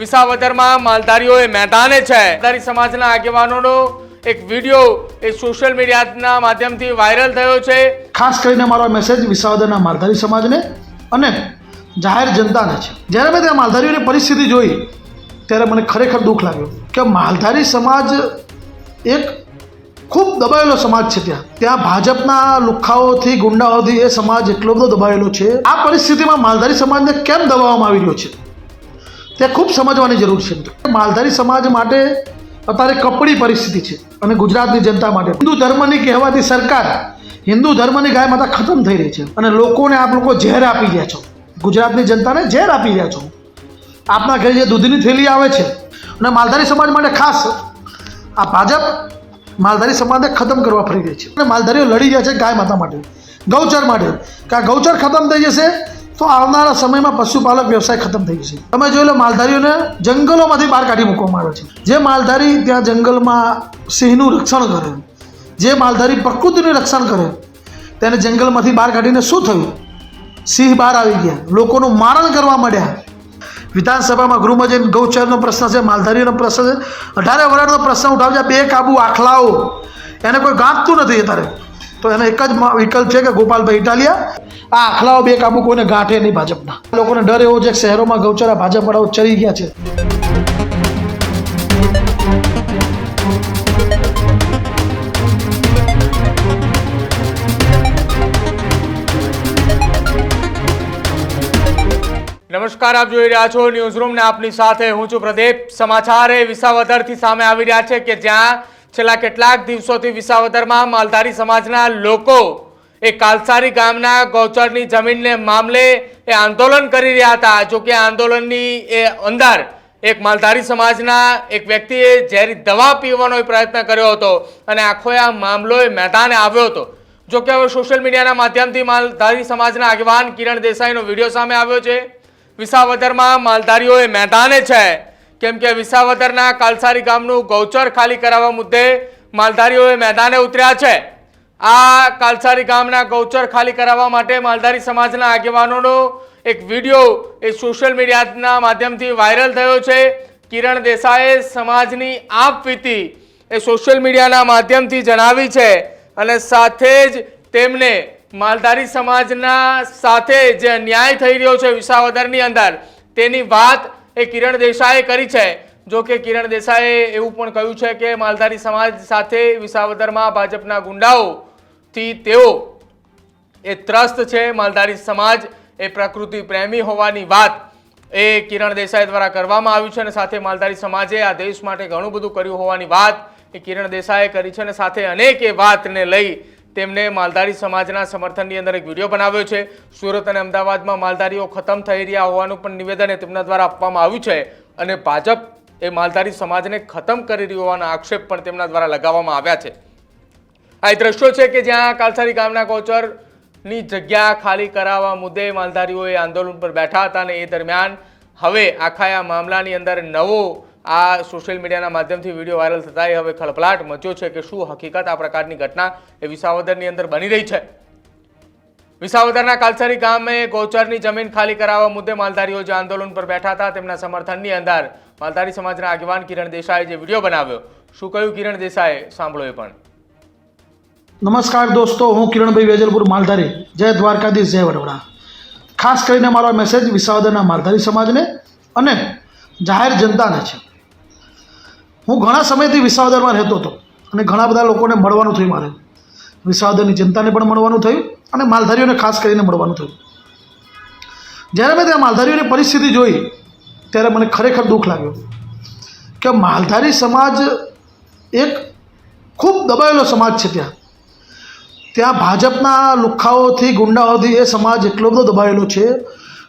વિસાવદરમાં માલધારીઓએ મેદાને છે. માલધારી સમાજના આગેવાનોનો એક વીડિયો એ સોશિયલ મીડિયાના માધ્યમથી વાયરલ થયો છે. ખાસ કરીને મારો મેસેજ વિસાવદરના માલધારી સમાજને અને જાહેર જનતાને છે. જ્યારે મેં ત્યાં માલધારીઓની પરિસ્થિતિ જોઈ, ત્યારે મને ખરેખર દુઃખ લાગ્યું કે માલધારી સમાજ એક ખૂબ દબાયેલો સમાજ છે ત્યાં. ત્યાં ભાજપના લુખ્ખાઓથી ગુંડાઓથી એ સમાજ એટલો બધો દબાયેલો છે. આ પરિસ્થિતિમાં માલધારી સમાજને કેમ દબાવવામાં આવી રહ્યો છે? તે ખૂબ સમજવાની જરૂર છે. માલધારી સમાજ માટે અત્યારે કપડી પરિસ્થિતિ છે અને ગુજરાતની જનતા માટે. હિન્દુ ધર્મની કહેવાતી સરકાર, હિન્દુ ધર્મની ગાય માતા ખતમ થઈ રહી છે અને લોકોને આપ લોકો ઝેર આપી રહ્યા છો. ગુજરાતની જનતાને ઝેર આપી રહ્યા છો. આપના ઘરે જે દૂધની થેલી આવે છે અને માલધારી સમાજ માટે ખાસ આ ભાજપ માલધારી સમાજને ખતમ કરવા ફરી રહી છે. અને માલધારીઓ લડી રહ્યા છે ગાય માતા માટે, ગૌચર માટે. કે આ ગૌચર ખતમ થઈ જશે તો આવનારા સમયમાં પશુપાલક વ્યવસાય ખતમ થઈ જશે. તમે જોઈ લો માલધારીઓને જંગલોમાંથી બહાર કાઢી મૂકવામાં આવે છે. જે માલધારી ત્યાં જંગલમાં સિંહનું રક્ષણ કરે, જે માલધારી પ્રકૃતિનું રક્ષણ કરે, તેને જંગલમાંથી બહાર કાઢીને શું થયું? સિંહ બહાર આવી ગયા. લોકોનું મારણ કરવા માંડ્યા. વિધાનસભામાં ગૃહમાં જઈને ગૌચરનો પ્રશ્ન છે માલધારીનો પ્રશ્ન છે. અઢારે વર્ષનો પ્રશ્ન ઉઠાવજે, બે કાબુ આખલાઓ. એને કોઈ ગાંઠતું નથી અત્યારે. તો એનો એક જ વિકલ્પ છે કે ગોપાલભાઈ ઇટાલિયા આ આખલાઓ બે કાબુ કોઈને ગાંઠે નહીં ભાજપના. લોકોને ડર એવો છે કે શહેરોમાં ગૌચરા ભાજપવાળાઓ ચરી ગયા છે. નમસ્કાર, આપ જોઈ રહ્યા છો ન્યૂઝ રૂમ ને આપની સાથે હું છું પ્રદીપ. સમાચાર એ વિસાવદરથી સામે આવી રહ્યા છે કે જ્યાં છેલ્લા કેટલાક દિવસોથી વિસાવદરમાં માલધારી સમાજના લોકો એ કાલસારી ગામના ગૌચરની જમીનને મામલે એ આંદોલન કરી રહ્યા હતા. જો કે આ આંદોલનની એ અંદર એક માલધારી સમાજના એક વ્યક્તિએ ઝેરી દવા પીવાનો પ્રયત્ન કર્યો હતો અને આખો આ મામલો એ મેદાને આવ્યો હતો. જો કે હવે સોશિયલ મીડિયાના માધ્યમથી માલધારી સમાજના આગેવાન કિરણ દેસાઈનો વીડિયો સામે આવ્યો છે. વિસાવદરમાં માલધારીઓ એ મેદાને છે. કેમ કે વિસાવદરના કાલસારી ગામનું ગૌચર ખાલી કરાવવા મુદ્દે માલધારીઓ એ મેદાને ઉતર્યા છે. આ કાલસારી ગામના ગૌચર ખાલી કરાવવા માટે માલધારી સમાજના આગેવાનોનો એક વીડિયો એ સોશિયલ મીડિયાના માધ્યમથી વાયરલ થયો છે. કિરણ દેસાઈએ સમાજની આપવીતી એ સોશિયલ મીડિયાના માધ્યમથી જણાવી છે અને સાથે જ તેમને માલધારી સમાજના સાથે જે અન્યાય થઈ રહ્યો છે વિસાવદરની અંદર તેની વાત એ કિરણ દેસાઈએ કરી છે. જો કે કિરણ દેસાઈએ એવું પણ કહ્યું છે કે માલધારી સમાજ સાથે વિસાવદરમાં ભાજપના ગુંડાઓથી તેઓ એ ત્રસ્ત છે. માલધારી સમાજ એ પ્રકૃતિ પ્રેમી હોવાની વાત એ કિરણ દેસાઈ દ્વારા કરવામાં આવ્યું છે અને સાથે માલધારી સમાજે આ દેશ માટે ઘણું બધું કર્યું હોવાની વાત એ કિરણ દેસાઈએ કરી છે અને સાથે અનેક એ વાતને લઈ તેમને માલધારી સમાજના સમર્થનની અંદર એક વીડિયો બનાવ્યો છે. સુરત અને અમદાવાદમાં માલધારીઓ ખતમ થઈ રહ્યા હોવાનું પણ નિવેદન એ તેમના દ્વારા આપવામાં આવ્યું છે અને ભાજપ એ માલધારી સમાજને ખતમ કરી રહ્યું હોવાના આક્ષેપ પણ તેમના દ્વારા લગાવવામાં આવ્યા છે. આ એ દ્રશ્યો છે કે જ્યાં કાલસારી ગામના કોચરની જગ્યા ખાલી કરાવવા મુદ્દે માલધારીઓએ આંદોલન પર બેઠા હતા અને એ દરમિયાન હવે આખા આ મામલાની અંદર નવો આ સોશિયલ મીડિયાના માધ્યમથી વીડિયો વાયરલ થતા હવે ખળભળાટ મચ્યો છે કે શું હકીકત આ પ્રકારની ઘટના એ વિસાવદરની અંદર બની રહી છે. વિસાવદરના કાલસારી ગામે ગૌચરની જમીન ખાલી કરાવવા મુદ્દે માલધારીઓ જે આંદોલન પર બેઠા હતા તેમના સમર્થનની અંદર માલધારી સમાજના આગેવાન કિરણ દેસાઈએ જે વીડિયો બનાવ્યો, શું કહ્યું કિરણ દેસાઈએ? સાંભળો એ પણ. નમસ્કાર દોસ્તો, હું કિરણભાઈ વેજલપુર, માલધારી. જય દ્વારકાધીશ, જય વડવડા ખાસ કરીને મારો મેસેજ વિસાવદરના માલધારી સમાજને અને જાહેર જનતાને છે. હું ઘણા સમયથી વિસાવદરમાં રહેતો હતો અને ઘણા બધા લોકોને મળવાનું થયું મારે. વિસાવદરની જનતાને પણ મળવાનું થયું અને માલધારીઓને ખાસ કરીને મળવાનું થયું. જ્યારે મેં ત્યાં માલધારીઓની પરિસ્થિતિ જોઈ ત્યારે મને ખરેખર દુઃખ લાગ્યું કે માલધારી સમાજ એક ખૂબ દબાયેલો સમાજ છે ત્યાં. ત્યાં ભાજપના લુખ્ખાઓથી ગુંડાઓથી એ સમાજ એટલો બધો દબાયેલો છે.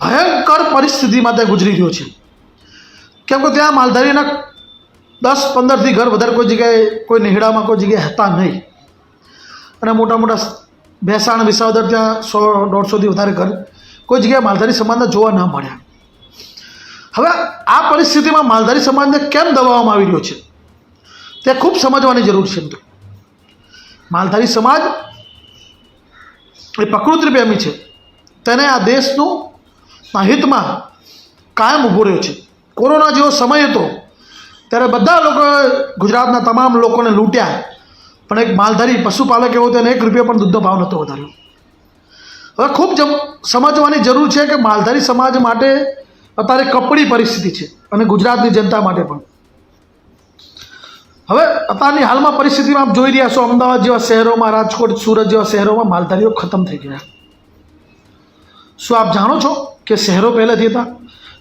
ભયંકર પરિસ્થિતિમાં ત્યાં ગુજરી રહ્યો છે. કેમ કે ત્યાં માલધારીના દસ પંદરથી ઘર વધારે કોઈ જગ્યાએ, કોઈ નેહડામાં કોઈ જગ્યાએ હતા નહીં. અને મોટા મોટા ભેસાણ, વિસાવદર ત્યાં સો દોઢસોથી વધારે ઘર કોઈ જગ્યાએ માલધારી સમાજના જોવા ના મળ્યા. હવે આ પરિસ્થિતિમાં માલધારી સમાજને કેમ દબાવવામાં આવી રહ્યો છે? તે ખૂબ સમજવાની જરૂર છે મિત્રો. માલધારી સમાજ એ પ્રકૃતિ પ્રેમી છે. તેને આ દેશનું હિતમાં કાયમ ઊભો રહ્યો છે. કોરોના જેવો સમય હતો, ત્યારે બધા લોકો ગુજરાતના તમામ લોકોને લૂંટ્યા. પણ એક માલધારી પશુપાલક એવો તેને એક રૂપિયા પણ દૂધનો ભાવ નહોતો વધાર્યો. હવે ખૂબ સમજવાની જરૂર છે કે માલધારી સમાજ માટે અત્યારે કપડી પરિસ્થિતિ છે અને ગુજરાતની જનતા માટે પણ. હવે અત્યારની હાલમાં પરિસ્થિતિમાં આપ જોઈ રહ્યા છો, અમદાવાદ જેવા શહેરોમાં, રાજકોટ, સુરત જેવા શહેરોમાં માલધારીઓ ખતમ થઈ ગયા. શું આપ જાણો છો કે શહેરો પહેલાંથી હતા?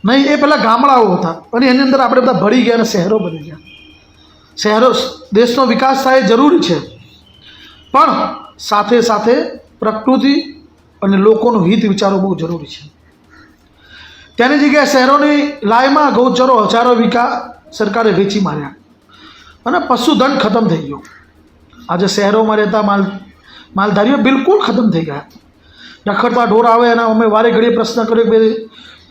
નહીં, એ પહેલાં ગામડાઓ હતા અને એની અંદર આપણે બધા ભળી ગયા અને શહેરો બની ગયા. શહેરો, દેશનો વિકાસ થાય જરૂરી છે. પણ સાથે સાથે પ્રકૃતિ અને લોકોનું હિત વિચારવું બહુ જરૂરી છે. તેની જગ્યાએ શહેરોની લાયમાં ગૌચરો હજારો વીઘા સરકારે વેચી માર્યા. અને પશુધન ખતમ થઈ ગયો. આજે શહેરોમાં રહેતા માલ, માલધારીઓ બિલકુલ ખતમ થઈ ગયા. રખડતા ઢોર આવે અને અમે વારે ઘડીએ પ્રશ્ન કર્યો કે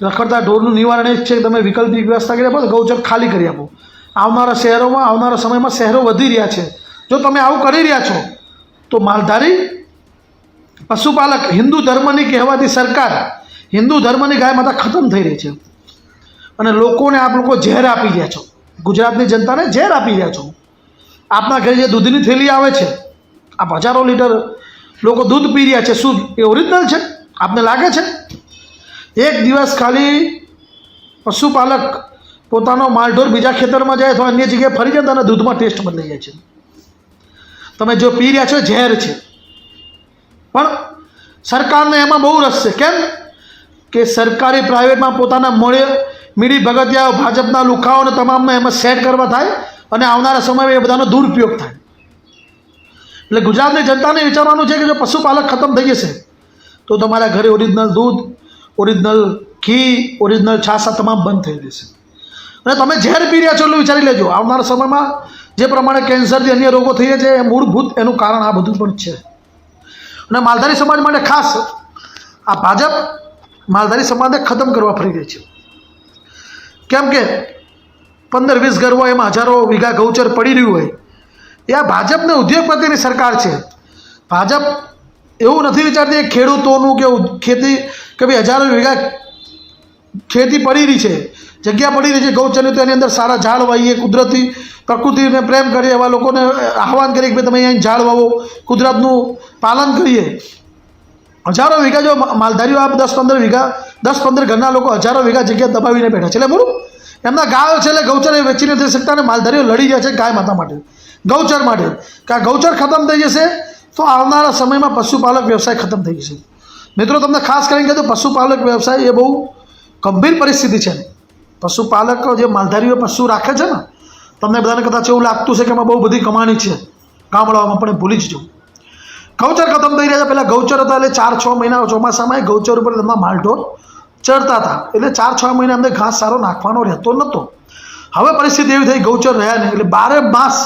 રખડતા ઢોરનું નિવારણ એ જ છે કે તમે વિકલ્પની વ્યવસ્થા કરી આપો ગૌચર ખાલી કરી આપો. આવનારા શહેરોમાં, આવનારા સમયમાં શહેરો વધી રહ્યા છે. જો તમે આવું કરી રહ્યા છો, તો માલધારી, પશુપાલક, હિન્દુ ધર્મની કહેવાતી સરકાર હિન્દુ ધર્મની ગાય માતા ખતમ થઈ રહી છે. અને લોકોને આપ લોકો ઝેર આપી રહ્યા છો. ગુજરાતની જનતાને ઝેર આપી રહ્યા છો. આપના ઘરે જે દૂધની થેલી આવે છે, આપ હજારો લીટર લોકો દૂધ પી રહ્યા છે. શું એ ઓરિજિનલ છે? આપને લાગે છે? એક દિવસ ખાલી પશુપાલક પોતાનો માલઢોર બીજા ખેતરમાં જાય અથવા અન્ય જગ્યાએ ફરી જાય તો દૂધમાં ટેસ્ટ બદલાઈ જાય છે. તમે જો પી રહ્યા છો, ઝેર છે. પણ સરકારને એમાં બહુ રસ છે. કેમ? કે સરકારી પ્રાઇવેટમાં પોતાના મળે, મીડી ભગતિયાઓ ભાજપના લુખાઓને તમામને એમાં સેટ કરવા થાય અને આવનારા સમયમાં એ બધાનો દુરુપયોગ થાય. એટલે ગુજરાતની જનતાને વિચારવાનું છે કે જો પશુપાલક ખતમ થઈ જશે, તો તમારા ઘરે ઓરિજિનલ દૂધ, ઓરિજિનલ ઘી, ઓરિજિનલ છાસા તમામ બંધ થઈ જશે. અને તમે ઝેર પી રહ્યા છો એટલું વિચારી લેજો, આવનારા સમયમાં જે પ્રમાણે કેન્સરથી અન્ય રોગો થઈ છે, એ મૂળભૂત એનું કારણ આ બધું પણ છે. અને માલધારી સમાજ માટે ખાસ આ ભાજપ માલધારી સમાજને ખતમ કરવા ફરી રહી છે. કેમ કે પંદર વીસ ઘર હોય, એમાં હજારો વીઘા ગૌચર પડી રહ્યું હોય, એ આ ભાજપને ઉદ્યોગપતિની સરકાર છે. ભાજપ એવું નથી વિચારતી કે ખેડૂતોનું કે ખેતી, કે ભાઈ હજારો વીઘા ખેતી પડી રહી છે, જગ્યા પડી રહી છે ગૌચરની, તો એની અંદર સારા ઝાડ વાવીએ, કુદરતી પ્રકૃતિને પ્રેમ કરીએ, એવા લોકોને આહવાન કરીએ કે ભાઈ તમે અહીં ઝાડ વાવો, કુદરતનું પાલન કરીએ. હજારો વીઘા જો માલધારીઓ આ દસ પંદર વીઘા, દસ પંદર ઘરના લોકો હજારો વીઘા જગ્યા દબાવીને બેઠા છે. એટલે બરું એમના ગાયો છે એટલે ગૌચર એ વેચી નથી શકતા અને માલધારીઓ લડી જાય છે ગાય માતા માટે. ગૌચર માટે. કે ગૌચર ખતમ થઈ જશે તો આવનારા સમયમાં પશુપાલક વ્યવસાય ખતમ થઈ જશે. મિત્રો, તમને ખાસ કરીને કહેતો પશુપાલક વ્યવસાય એ બહુ ગંભીર પરિસ્થિતિ છે. પશુપાલકો જે માલધારીઓ પશુ રાખે છે ને, તમને બધાને કદાચ એવું લાગતું છે કે એમાં બહુ બધી કમાણી છે. ગામડાઓમાં પણ ભૂલી જ જવું ગૌચર ખતમ થઈ રહ્યા છે. પહેલાં ગૌચર હતા એટલે ચાર છ મહિના ચોમાસામાં ગૌચર ઉપર તેમના માલઢોર ચડતા હતા. એટલે ચાર છ મહિના અમને ઘાસ સારો નાખવાનો રહેતો નહોતો. હવે પરિસ્થિતિ એવી થઈ, ગૌચર રહ્યા નહીં. એટલે બારે માસ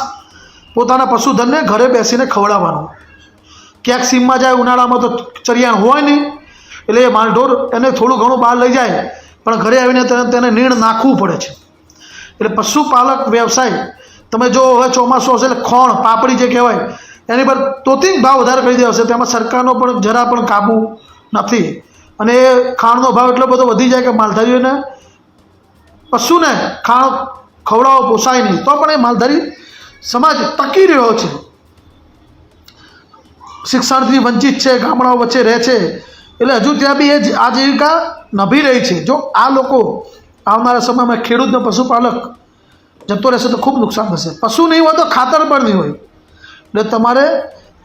પોતાના પશુધનને ઘરે બેસીને ખવડાવવાનું. ક્યાંક સીમમાં જાય, ઉનાળામાં તો ચરિયાણ હોય નહીં. એટલે એ માલઢોર એને થોડું ઘણું બહાર લઈ જાય. પણ ઘરે આવીને તેને નીણ નાખવું પડે છે. એટલે પશુપાલક વ્યવસાય, તમે જો હવે ચોમાસું હશે એટલે ખોણ, પાપડી જે કહેવાય એની પર તોતિંગ ભાવ વધારે કરી દેવાશે. તેમાં સરકારનો પણ જરા પણ કાબુ નથી. અને એ ખાણનો ભાવ એટલો બધો વધી જાય કે માલધારીઓને પશુને ખાણ ખવડાવવો પોસાય નહીં. તો પણ એ માલધારી સમાજ ટકી રહ્યો છે. શિક્ષણથી વંચિત છે, ગામડાઓ વચ્ચે રહે છે. એટલે હજુ ત્યાં બી એ જ આજીવિકા નભી રહી છે. જો આ લોકો આવનારા સમયમાં ખેડૂતને પશુપાલક જતો રહેશે તો ખૂબ નુકસાન થશે. પશુ નહીં હોય તો ખાતર પણ નહીં હોય. એટલે તમારે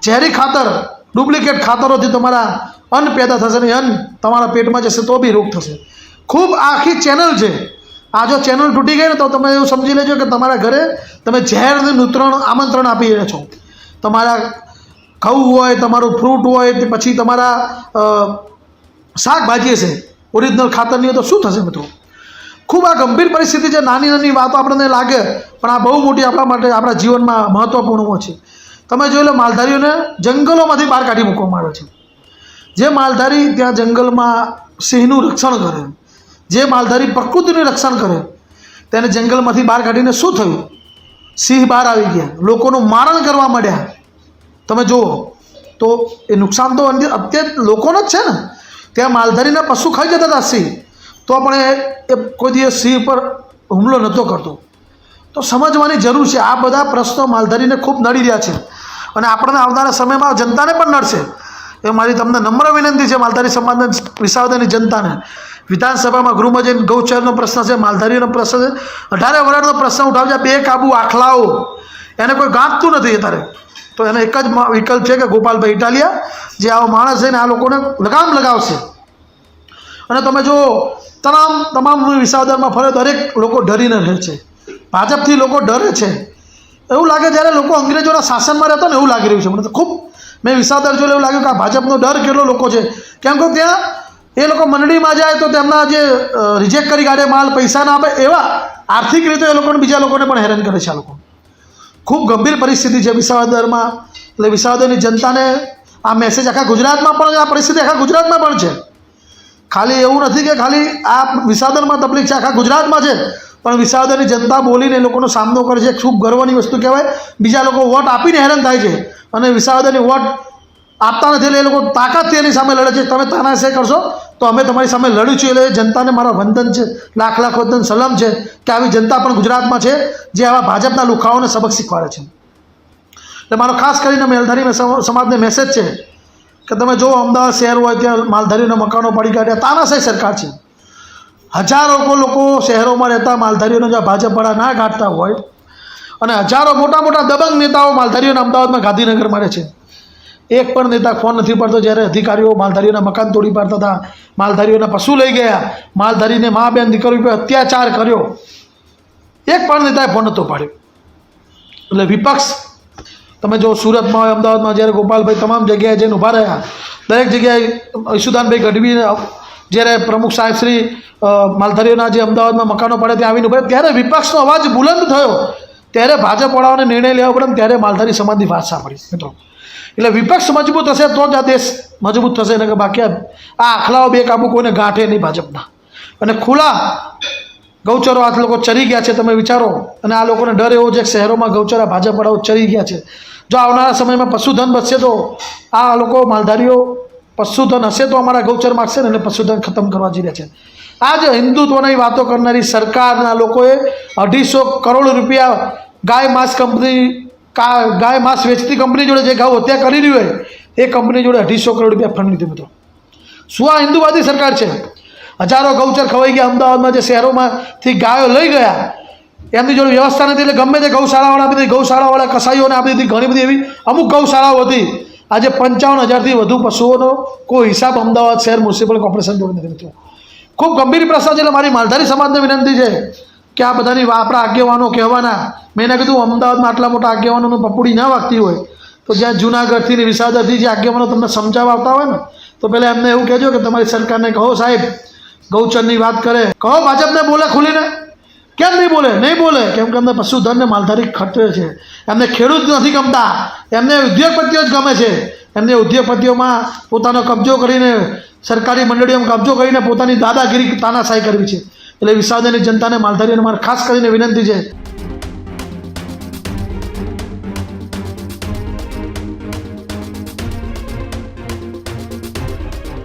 ઝેરી ખાતર, ડુપ્લિકેટ ખાતરોથી તમારા અન્ન પેદા થશે ને અન્ન તમારા પેટમાં જશે તો બી રોગ થશે. ખૂબ આખી ચેનલ છે. આ જો ચેનલ તૂટી ગઈ ને તો તમે એવું સમજી લેજો કે તમારા ઘરે તમે ઝેરને નૂતરણ આમંત્રણ આપી રહ્યા છો. તમારા ઘઉં હોય, તમારું ફ્રૂટ હોય, તે પછી તમારા શાકભાજી હશે. ઓરિજિનલ ખાતરની હોય તો શું થશે મિત્રો? ખૂબ આ ગંભીર પરિસ્થિતિ છે. નાની નાની વાતો આપણને લાગે, પણ આ બહુ મોટી આપણા માટે આપણા જીવનમાં મહત્ત્વપૂર્ણ છે. તમે જોઈ લો માલધારીઓને જંગલોમાંથી બહાર કાઢી મૂકવામાં આવે છે. જે માલધારી ત્યાં જંગલમાં સિંહનું રક્ષણ કરે, જે માલધારી પ્રકૃતિનું રક્ષણ કરે, તેને જંગલમાંથી બહાર કાઢીને શું થયું? સિંહ બહાર આવી ગયા. લોકોનું મારણ કરવા માંડ્યા. તમે જુઓ, તો એ નુકસાન તો અંતે અત્યારે લોકોને જ છે ને. ત્યાં માલધારીના પશુ ખાઈ જતા હતા સિંહ. તો પણ એ કોઈ દિવસ સિંહ પર હુમલો નહોતો કરતો. તો સમજવાની જરૂર છે. આ બધા પ્રશ્નો માલધારીને ખૂબ નડી રહ્યા છે. અને આપણને આવનારા સમયમાં જનતાને પણ નડશે. એ મારી તમને નમ્ર વિનંતી છે માલધારી સમાજને વિસાવદરની જનતાને. વિધાનસભામાં ગૃહમાં ગૌચરનો પ્રશ્ન છે, માલધારીનો પ્રશ્ન છે. અઢારે વર્ષનો પ્રશ્ન ઉઠાવજે. બે કાબુ આખલાઓ. એને કોઈ ગાંઠતું નથી અત્યારે. તો એનો એક જ વિકલ્પ છે કે ગોપાલભાઈ ઇટાલિયા, જે આવો માણસ છે ને આ લોકોને લગામ લગાવશે. અને તમે જો તમામ તમામ વિસાવદરમાં ફરે દરેક લોકો ડરીને રહે છે. ભાજપથી લોકો ડરે છે. એવું લાગે જ્યારે લોકો અંગ્રેજોના શાસનમાં રહેતા ને એવું લાગી રહ્યું છે. મને તો ખૂબ, મેં વિસાદર જોઈને એવું લાગ્યું કે આ ભાજપનો ડર કેટલો લોકો છે. કેમ કે ત્યાં એ લોકો મંડળીમાં જાય તો તેમના જે રિજેક્ટ કરી કાઢે, માલ પૈસા ના આપે એવા આર્થિક રીતે એ લોકોને બીજા લોકોને પણ હેરાન કરે છે આ લોકો. ખૂબ ગંભીર પરિસ્થિતિ છે વિસાવદરમાં. એટલે વિસાવદરની જનતાને આ મેસેજ આખા ગુજરાતમાં પણ, આ પરિસ્થિતિ આખા ગુજરાતમાં પણ છે. ખાલી એવું નથી કે ખાલી આ વિસાવદરમાં તકલીફ છે, આખા ગુજરાતમાં છે. પણ વિસાવદરની જનતા બોલીને લોકોનો સામનો કરે છે. ખૂબ ગર્વની વસ્તુ કહેવાય. બીજા લોકો વોટ આપીને હેરાન થાય છે અને વિસાવદરની વોટ આપતા નથી એટલે એ લોકો તાકાતથી એની સામે લડે છે. તમે તાનાશે કરશો તો અમે તમારી સામે લડ્યું લડીશું એટલે જનતાને મારા વંદન છે. લાખ લાખ વંદન, સલામ છે કે આવી જનતા પણ ગુજરાતમાં છે જે આવા ભાજપના લુખાઓને સબક શીખવાડે છે. એટલે મારો ખાસ કરીને મેલધારી સમ- સમાજને મેસેજ છે કે તમે જો અમદાવાદ શહેર હોય ત્યાં માલધારીઓના મકાનો પડી કાઢ્યા તાનાશાહી સરકાર છે. હજારો લોકો શહેરોમાં રહેતા માલધારીઓને જો ભાજપવાળા ના કાઢતા હોય, અને હજારો મોટા મોટા દબંગ નેતાઓ માલધારીઓને અમદાવાદમાં ગાંધીનગર મળે છે. એક પણ નેતા ફોન નથી પડતો જ્યારે અધિકારીઓ માલધારીઓના મકાન તોડી પાડતા હતા. માલધારીઓના પશુ લઈ ગયા. માલધારીને મા બેન દીકરી પર અત્યાચાર કર્યો. એક પણ નેતાએ ફોન નહોતો પાડ્યો. એટલે વિપક્ષ, તમે જો સુરતમાં હોય, અમદાવાદમાં જ્યારે ગોપાલભાઈ તમામ જગ્યાએ જઈને ઊભા રહ્યા. દરેક જગ્યાએ ઈશુદાનભાઈ ગઢવી જ્યારે પ્રમુખ સાહેબ માલધારીઓના જે અમદાવાદમાં મકાનો પડે ત્યાં આવીને પડે ત્યારે વિપક્ષનો અવાજ બુલંદ થયો. ત્યારે ભાજપવાળાઓને નિર્ણય લેવો પડે ત્યારે માલધારી સમાજની વાત સાંભળી મિત્રો, એટલે વિપક્ષ મજબૂત હશે તો જ આ દેશ મજબૂત થશે, એને કે બાકી આ આખલાઓ બે કાબુ કોઈને ગાંઠે નહીં ભાજપના. અને ખુલ્લા ગૌચરો આ લોકો ચરી ગયા છે, તમે વિચારો. અને આ લોકોને ડર એવો છે કે શહેરોમાં ગૌચરા ભાજપવાળાઓ ચરી ગયા છે. જો આવનારા સમયમાં પશુધન બચશે તો આ લોકો માલધારીઓ પશુધન હશે તો અમારા ગૌચર માગશે ને એટલે પશુધન ખતમ કરવા જઈ રહ્યા છે. આ જે હિન્દુત્વની વાતો કરનારી સરકારના લોકોએ અઢીસો કરોડ રૂપિયા ગાય માંસ કંપની, કા, ગાય માંસ વેચતી કંપની જોડે જે ગાઉ હત્યા કરી રહી હોય, એ કંપની જોડે અઢીસો કરોડ રૂપિયા ફંડ લીધું મિત્રો શું આ હિન્દુવાદી સરકાર છે? હજારો ગૌચર ખવાઈ ગયા અમદાવાદમાં જે શહેરોમાંથી ગાયો લઈ ગયા. એમની જોડે વ્યવસ્થા નથી એટલે ગમે તે ગૌશાળાવાળા દીધી, ગૌશાળાવાળા કસાઈઓને આપી દીધી, ઘણી બધી એવી અમુક ગૌશાળાઓ હતી. આજે પંચાવન હજારથી વધુ પશુઓનો કોઈ હિસાબ અમદાવાદ શહેર મ્યુનિસિપલ કોર્પોરેશન જોડે નથી મિત્રો. ખૂબ ગંભીર પ્રશ્ન છે એટલે મારી માલધારી સમાજને વિનંતી છે કે આ બધાની આપણા આગેવાનો કહેવાના. મેં એને કીધું, અમદાવાદમાં આટલા મોટા આગેવાનોનું પપુડી ના વાગતી હોય, તો જ્યાં જૂનાગઢથી ને વિસાદરથી જે આગેવાનો તમને સમજાવવા આવતા હોય ને, તો પહેલાં એમને એવું કહેજો કે તમારી સરકારને કહો સાહેબ, ગૌચરની વાત કરે. કહો ભાજપને બોલે ખુલીને. કેમ નહીં બોલે? નહીં બોલે. કેમ કે એમને પશુધનને માલધારી ખર્ચે છે. એમને ખેડૂત નથી ગમતા. એમને ઉદ્યોગપતિઓ જ ગમે છે. એમને ઉદ્યોગપતિઓમાં પોતાનો કબજો કરીને, સરકારી મંડળીઓમાં કબજો કરીને પોતાની દાદાગીરી તાનાશાહી કરવી છે. એટલે વિસાવદરની જનતાને માલધારીઓને મારે ખાસ કરીને વિનંતી છે.